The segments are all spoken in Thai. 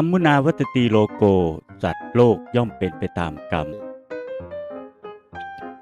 กัมมุนาวัตตีโลโกสัตว์โลกย่อมเป็นไปตามกรรม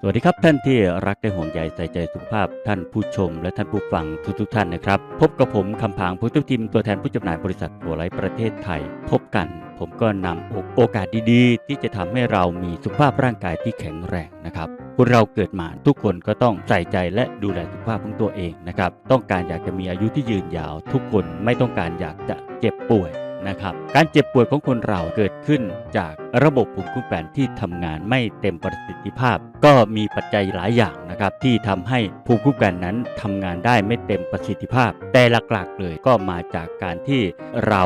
สวัสดีครับท่านที่รักและห่วงใยใส่ใจสุขภาพท่านผู้ชม และท่านผู้ฟังทุกทท่านนะครับ พบกับผมคำพางพุทธทิมตัวแทนผู้จำหน่ายบริษัทหัวไลท์ประเทศไทย พบกัน ผมก็นำโอโอกาสดีๆ ที่จะทำให้เรามีสุขภาพร่างกายที่แข็งแรงนะครับคนเราเกิดมาทุกคนก็ต้องใส่ใจและดูแลสุขภาพของตัวเองนะครับ ต้องการอยากจะมีอายุที่ยืนยาว ทุกคนไม่ต้องการอยากจะเจ็บป่วย นะครับ การเจ็บป่วยของคนเราเกิดขึ้นจากระบบภูมิคุ้มกันที่ทำงานไม่เต็มประสิทธิภาพ ก็มีปัจจัยหลายอย่างนะครับที่ทำให้ภูมิคุ้มกันนั้นทำงานได้ไม่เต็มประสิทธิภาพ แต่หลักๆเลยก็มาจากการที่เรา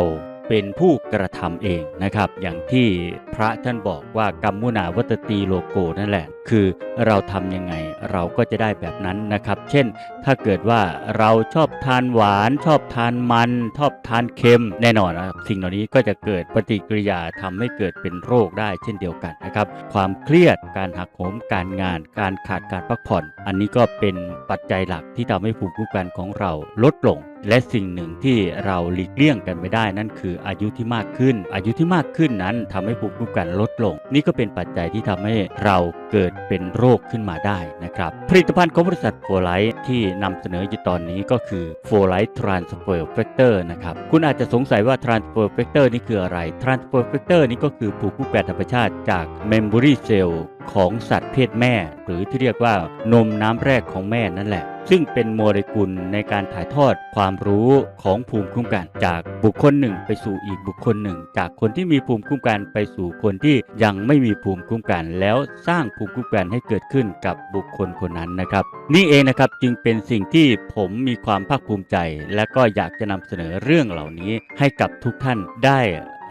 เป็นผู้กระทำเองนะครับ อย่างที่พระท่านบอกว่ากรรมุนาวัตตีโลโกนั่นแหละคือเราทำยังไงเราก็จะได้แบบนั้นนะครับ เช่น ถ้าเกิดว่าเราชอบทานหวาน ชอบทานมัน ชอบทานเค็ม แน่นอนนะครับสิ่งเหล่านี้ก็จะเกิดปฏิกิริยาทำให้เกิดเป็นโรคได้เช่นเดียวกันนะครับ ความเครียดการหักโหมการงาน การขาดการพักผ่อน อันนี้ก็เป็นปัจจัยหลักที่ทำให้ภูมิคุ้มกันของเราลดลงและสิ่งหนึ่งที่เราหลีกเลี่ยงกันไม่ได้นั่นคืออายุที่มากขึ้น อายุที่มากขึ้นนั้นทำให้ภูมิคุ้มกันลดลง นี่ก็เป็นปัจจัยที่ทำให้เราเกิดเป็นโรคขึ้นมาได้นะครับ ผลิตภัณฑ์ของบริษัทโฟไลท์ที่นำเสนออยู่ตอนนี้ก็คือโฟไลท์ทรานสเฟอร์เฟกเตอร์นะครับ คุณอาจจะสงสัยว่าทรานสเฟอร์เฟกเตอร์นี่คืออะไรทรานสเฟอร์เฟกเตอร์นี่ก็คือภูมิคุ้มกันธรรมชาติจากเมมโมรีเซลล์ ของสัตว์เพศแม่ หรือที่เรียกว่านมน้ำแรกของแม่นั่นแหละ ซึ่งเป็นโมเลกุลในการถ่ายทอดความรู้ของภูมิคุ้มกัน จากบุคคลหนึ่งไปสู่อีกบุคคลหนึ่ง จากคนที่มีภูมิคุ้มกันไปสู่คนที่ยังไม่มีภูมิคุ้มกัน แล้วสร้างภูมิคุ้มกันให้เกิดขึ้นกับบุคคลคนนั้นนะครับ นี่เองนะครับจึงเป็นสิ่งที่ผมมีความภาคภูมิใจ และก็อยากจะนำเสนอเรื่องเหล่านี้ให้กับทุกท่านได้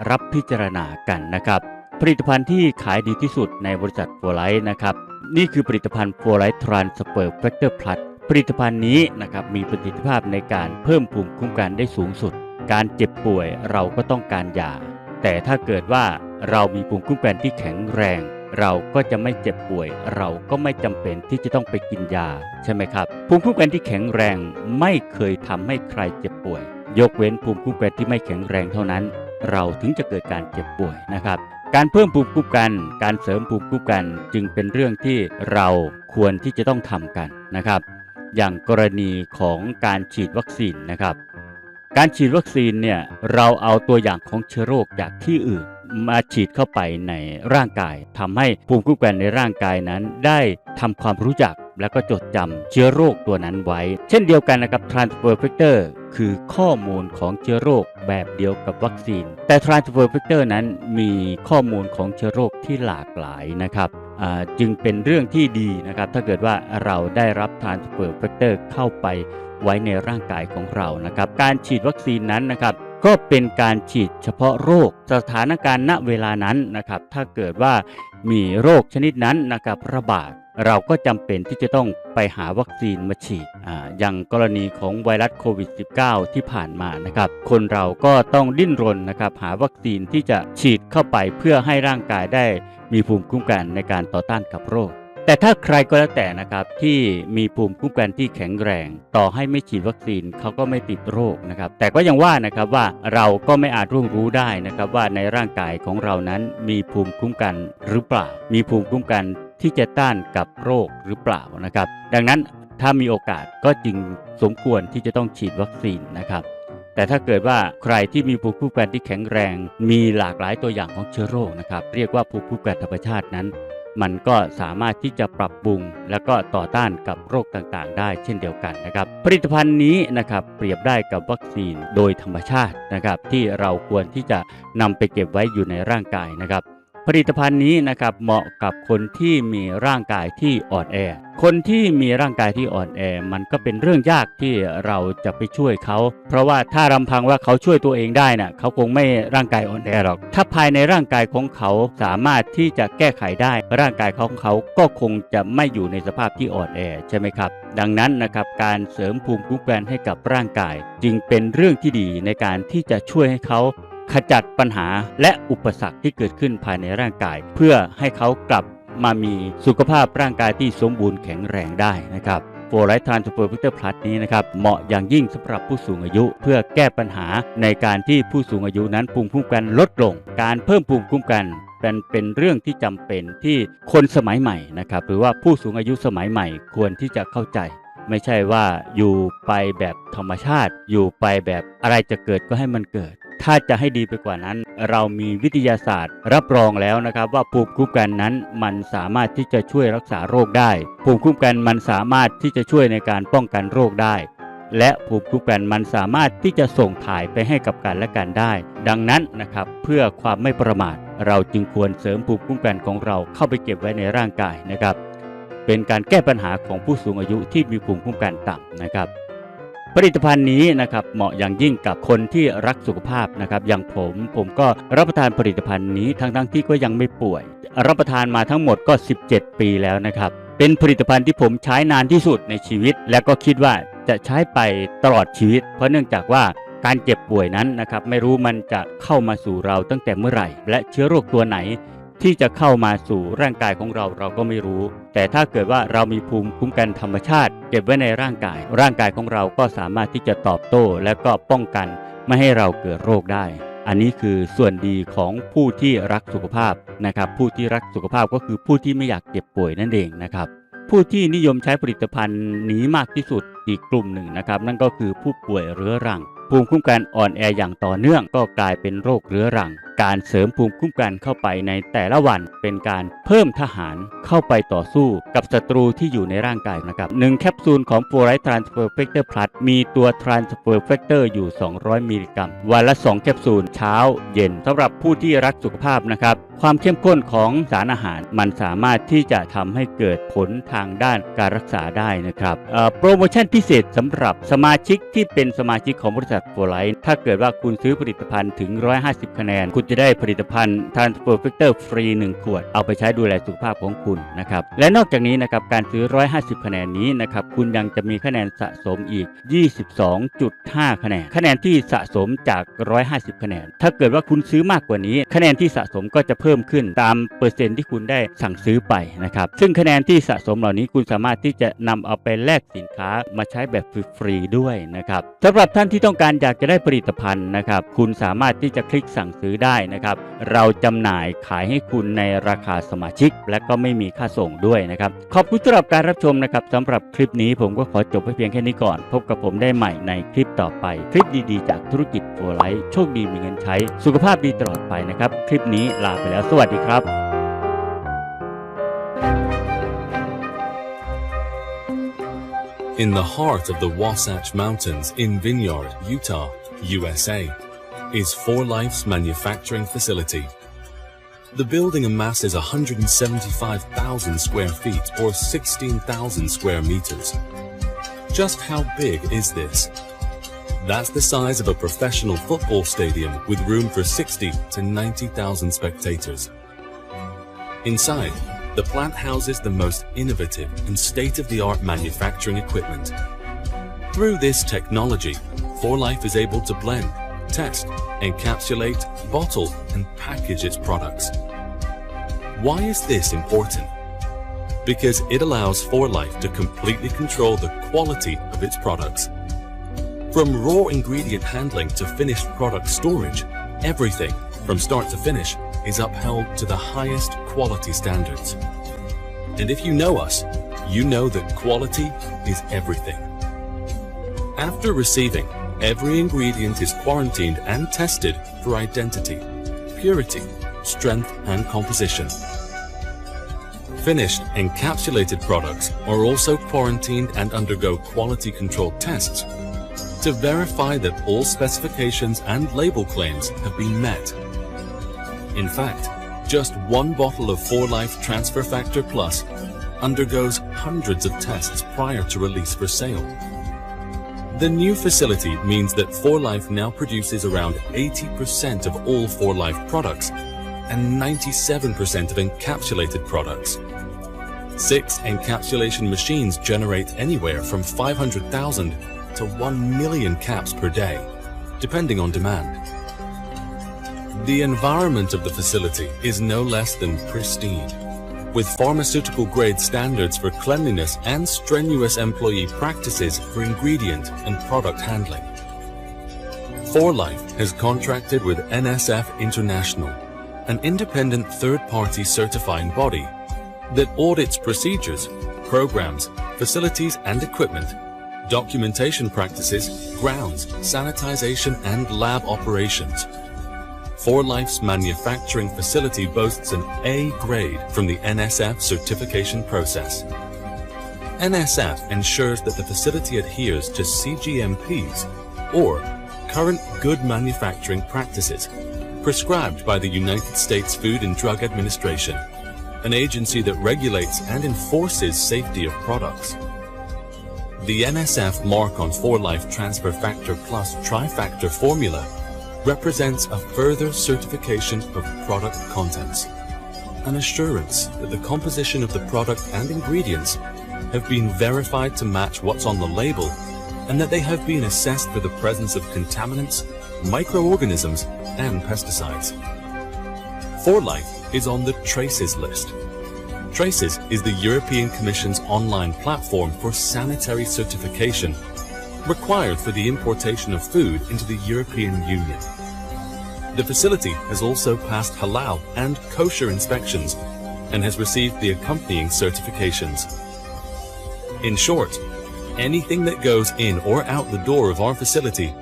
รับพิจารณากันนะครับ ผลิตภัณฑ์ที่ขายดีที่สุดในบริษัทโฟไลท์นะครับ นี่คือผลิตภัณฑ์โฟไลท์ทรานสเปอร์แฟกเตอร์พลัสผลิตภัณฑ์นี้นะครับมีประสิทธิภาพในการเพิ่มภูมิคุ้มกันได้สูงสุด การเจ็บป่วยเราก็ต้องการยา แต่ถ้าเกิดว่าเรามีภูมิคุ้มกันที่แข็งแรง เราก็จะไม่เจ็บป่วย เราก็ไม่จำเป็นที่จะต้องไปกินยา ใช่ไหมครับ ภูมิคุ้มกันที่แข็งแรงไม่เคยทำให้ใครเจ็บป่วย ยกเว้นภูมิคุ้มกันที่ไม่แข็งแรงเท่านั้น เราถึงจะเกิดการเจ็บป่วยนะครับ การเพิ่มภูมิคุ้มกัน การเสริมภูมิคุ้มกัน จึงเป็นเรื่องที่เราควรที่จะต้องทำกันนะครับ อย่างกรณีของการฉีดวัคซีนนะครับ การฉีดวัคซีนเนี่ยเราเอาตัวอย่างของเชื้อโรคจากที่อื่นมาฉีดเข้าไปในร่างกายทำให้ภูมิคุ้มกันในร่างกายนั้น ได้ทำความรู้จัก และก็จดจำเชื้อโรคตัวนั้นไว้ เช่นเดียวกันนะครับ transfer factor คือข้อมูลของเชื้อโรคแบบเดียวกับวัคซีน แต่ transfer factor นั้นมีข้อมูลของเชื้อโรคที่หลากหลายนะครับจึงเป็นเรื่องที่ดีนะครับ ถ้าเกิดว่าเราได้รับ transfer factor เข้าไปไว้ในร่างกายของเรานะครับ การฉีดวัคซีนนั้นนะครับ ก็เป็นการฉีดเฉพาะโรคสถานการณ์ณเวลานั้นนะครับ ถ้าเกิดว่ามีโรคชนิดนั้นนะครับระบาด เราก็จำเป็นที่จะต้องไปหาวัคซีนมาฉีดออย่างกรณีของไวรัสโควิด -19 ที่ผ่านมานะครับ คนเราก็ต้องดิ้นรนนะครับหาวัคซีนที่จะฉีดเข้าไปเพื่อให้ร่างกายได้มีภูมิคุ้มกันในการต่อต้านกับโรค แต่ถ้าใครก็แล้วแต่นะครับที่มีภูมิคุ้มกันที่แข็งแรง ต่อให้ไม่ฉีดวัคซีนเขาก็ไม่ติดโรคนะครับ แต่ก็ยังว่านะครับว่าเราก็ไม่อาจร่วงรู้ได้นะครับว่าในร่างกายของเรานั้นมีภูมิคุ้มกันหรือเปล่า มีภูมิคุ้มกัน ที่จะต้านกับโรคหรือเปล่านะครับ ดังนั้นถ้ามีโอกาสก็จึงสมควรที่จะต้องฉีดวัคซีนนะครับ แต่ถ้าเกิดว่าใครที่มีภูมิคุ้มกันที่แข็งแรง มีหลากหลายตัวอย่างของเชื้อโรคนะครับ เรียกว่าภูมิคุ้มกันธรรมชาตินั้น มันก็สามารถที่จะปรับปรุง และก็ต่อต้านกับโรคต่างๆ ได้เช่นเดียวกันนะครับ ผลิตภัณฑ์นี้นะครับเปรียบได้กับวัคซีนโดยธรรมชาตินะครับ ที่เราควรที่จะนำไปเก็บไว้อยู่ในร่างกายนะครับ ผลิตภัณฑ์นี้นะครับเหมาะกับคนที่มีร่างกายที่อ่อนแอ คนที่มีร่างกายที่อ่อนแอ มันก็เป็นเรื่องยากที่เราจะไปช่วยเขา เพราะว่าถ้ารำพังว่าเขาช่วยตัวเองได้นะ่ะเขาคงไม่ร่างกายอ่อนแอหรอก ถ้าภายในร่างกายของเขาสามารถที่จะแก้ไขได้ ร่างกายของเขาก็คงจะไม่อยู่ในสภาพที่อ่อนแอใช่ไหมครับ ดังนั้นนะครับการเสริมภูมิคุ้มกันให้กับร่างกาย จึงเป็นเรื่องที่ดีในการที่จะช่วยให้เขา ขจัดปัญหาและอุปสรรคที่เกิดขึ้นภายในร่างกาย เพื่อให้เขากลับมามีสุขภาพร่างกายที่สมบูรณ์แข็งแรงได้นะครับโฟไลท์ทรานสเฟอร์พิเตอร์พลัสนี้นะครับเหมาะอย่างยิ่งสำหรับผู้สูงอายุ เพื่อแก้ปัญหาในการที่ผู้สูงอายุนั้นภูมิคุ้มกันลดลง การเพิ่มภูมิคุ้มกันเป็นเป็นเรื่องที่จำเป็นที่คนสมัยใหม่นะครับหรือว่าผู้สูงอายุสมัยใหม่ควรที่จะเข้าใจ ไม่ใช่ว่าอยู่ไปแบบธรรมชาติ อยู่ไปแบบอะไรจะเกิดก็ให้มันเกิด ถ้าจะให้ดีไปกว่านั้น เรามีวิทยาศาสตร์ รับรองแล้วนะครับ ว่าภูมิคุ้มกันนั้นมันสามารถที่จะช่วยรักษาโรคได้ ภูมิคุ้มกันมันสามารถที่จะช่วยในการป้องกันโรคได้ และภูมิคุ้มกันมันสามารถที่จะส่งถ่ายไปให้กับกันและกันได้ ดังนั้นนะครับเพื่อความไม่ประมาท เราจึงควรเสริมภูมิคุ้มกันของเราเข้าไปเก็บไว้ในร่างกายนะครับ เป็นการแก้ปัญหาของผู้สูงอายุที่มีภูมิคุ้มกันต่ำนะครับ ผลิตภัณฑ์นี้นะครับเหมาะอย่างยิ่งกับคนที่รักสุขภาพนะครับอย่างผมผมก็รับประทานผลิตภัณฑ์นี้ทั้งทั้งๆที่ก็ยังไม่ป่วย รับประทานมาทั้งหมดก็ 17 ปีแล้วนะครับเป็นผลิตภัณฑ์ที่ผมใช้นานที่สุดในชีวิต และก็คิดว่าจะใช้ไปตลอดชีวิต เพราะเนื่องจากว่าการเจ็บป่วยนั้นนะครับไม่รู้มันจะเข้ามาสู่เราตั้งแต่เมื่อไหร่ และเชื้อโรคตัวไหนที่จะเข้ามาสู่ร่างกายของเราเราก็ไม่รู้ แต่ถ้าเกิดว่าเรามีภูมิคุ้มกันธรรมชาติ เก็บไว้ในร่างกาย ร่างกายของเราก็สามารถที่จะตอบโต้และก็ป้องกัน ไม่ให้เราเกิดโรคได้ อันนี้คือส่วนดีของผู้ที่รักสุขภาพนะครับ ผู้ที่รักสุขภาพก็คือผู้ที่ไม่อยากเจ็บป่วยนั่นเองนะครับ ผู้ที่นิยมใช้ผลิตภัณฑ์นี้มากที่สุดอีกกลุ่มหนึ่งนะครับ นั่นก็คือผู้ป่วยเรื้อรัง ภูมิคุ้มกันอ่อนแออย่างต่อเนื่องก็กลายเป็นโรคเรื้อรัง การเสริมภูมิคุ้มกันเข้าไปในแต่ละวันเป็นการเพิ่มทหารเข้าไปต่อสู้กับศัตรูที่อยู่ในร่างกายนะครับหนึ่งแคปซูลของฟูไรท์ทรานสเฟอร์เฟกเตอร์พลัสมีตัวทรานสเฟอร์เฟกเตอยู่ 200 มิลลิกรัม วันละ 2 แคปซูลเช้าเย็นสำหรับผู้ที่รักสุขภาพนะครับ ความเข้มข้นของสารอาหาร มันสามารถที่จะทำให้เกิดผลทางด้านการรักษาได้นะครับโปรโมชั่นพิเศษสำหรับสมาชิกที่เป็นสมาชิกของบริษัทโฟไลท์ถ้าเกิดว่าคุณซื้อผลิตภัณฑ์ถึง 150 คะแนน คุณจะได้ผลิตภัณฑ์ Transfer Factor ฟรี 1 ขวด เอาไปใช้ดูแลสุขภาพของคุณนะครับ และนอกจากนี้นะครับการซื้อ 150 คะแนนนี้นะครับคุณยังจะมีคะแนนสะสมอีก 22.5 คะแนน คะแนนที่สะสมจาก 150 คะแนน ถ้าเกิดว่าคุณซื้อมากกว่านี้ คะแนนที่สะสมก็จะเพิ่มขึ้นตามเปอร์เซ็นต์ที่คุณได้สั่งซื้อไปนะครับซึ่งคะแนนที่สะสมเหล่านี้คุณสามารถที่จะนำเอาไปแลกสินค้ามาใช้แบบฟรีๆด้วยนะครับสำหรับท่านที่ต้องการอยากจะได้ผลิตภัณฑ์นะครับคุณสามารถที่จะคลิกสั่งซื้อได้นะครับเราจำหน่ายขายให้คุณในราคาสมาชิก และก็ไม่มีค่าส่งด้วยนะครับขอบคุณสำหรับการรับชมนะครับสำหรับคลิปนี้ผมก็ขอจบไปเพียงแค่นี้ก่อน พบกับผมได้ใหม่ในคลิปต่อไป คลิปดีๆ จากธุรกิจโฟไลท์โชคดีมีเงินใช้ สุขภาพดีตลอดไปนะครับ คลิปนี้ลาไปแล้สวัสดีครับ In the heart of the Wasatch Mountains in Vineyard, Utah, USA, is For Life's manufacturing facility. The building amasses 175,000 square feet or 16,000 square meters. Just how big is this? That's the size of a professional football stadium with room for 60 to 90,000 spectators. Inside, the plant houses the most innovative and state-of-the-art manufacturing equipment. Through this technology, 4Life is able to blend, test, encapsulate, bottle, and package its products. Why is this important? Because it allows 4Life to completely control the quality of its products. From raw ingredient handling to finished product storage, everything from start to finish is upheld to the highest quality standards. And if you know us, you know that quality is everything. After receiving, every ingredient is quarantined and tested for identity, purity, strength, and composition. Finished encapsulated products are also quarantined and undergo quality control tests to verify that all specifications and label claims have been met. In fact, just one bottle of 4Life Transfer Factor Plus undergoes hundreds of tests prior to release for sale. The new facility means that 4Life now produces around 80% of all 4Life products and 97% of encapsulated products. Six encapsulation machines generate anywhere from 500,000 to 1 million caps per day, depending on demand. The environment of the facility is no less than pristine. with pharmaceutical grade standards for cleanliness and strenuous employee practices for ingredient and product handling. 4Life has contracted with NSF International, an independent third-party certifying body that audits procedures, programs, facilities and equipment, documentation practices, grounds, sanitization and lab operations. 4Life's manufacturing facility boasts an A grade from the NSF certification process. NSF ensures that the facility adheres to CGMPs or current good manufacturing practices prescribed by the United States Food and Drug Administration, an agency that regulates and enforces safety of products. The NSF mark on 4Life Transfer Factor Plus Trifactor formula represents a further certification of product contents, an assurance that the composition of the product and ingredients have been verified to match what's on the label and that they have been assessed for the presence of contaminants, microorganisms, and pesticides. 4Life is on the Traces list. Traces is the European Commission's online platform for sanitary certification required for the importation of food into the European Union. The facility has also passed halal and kosher inspections and has received the accompanying certifications. In short, anything that goes in or out the door of our facility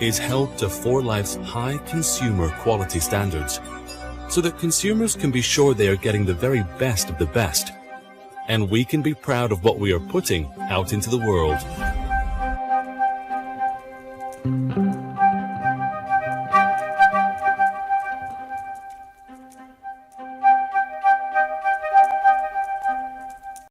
is held to 4Life's high consumer quality standards so that consumers can be sure they are getting the very best of the best. And we can be proud of what we are putting out into the world.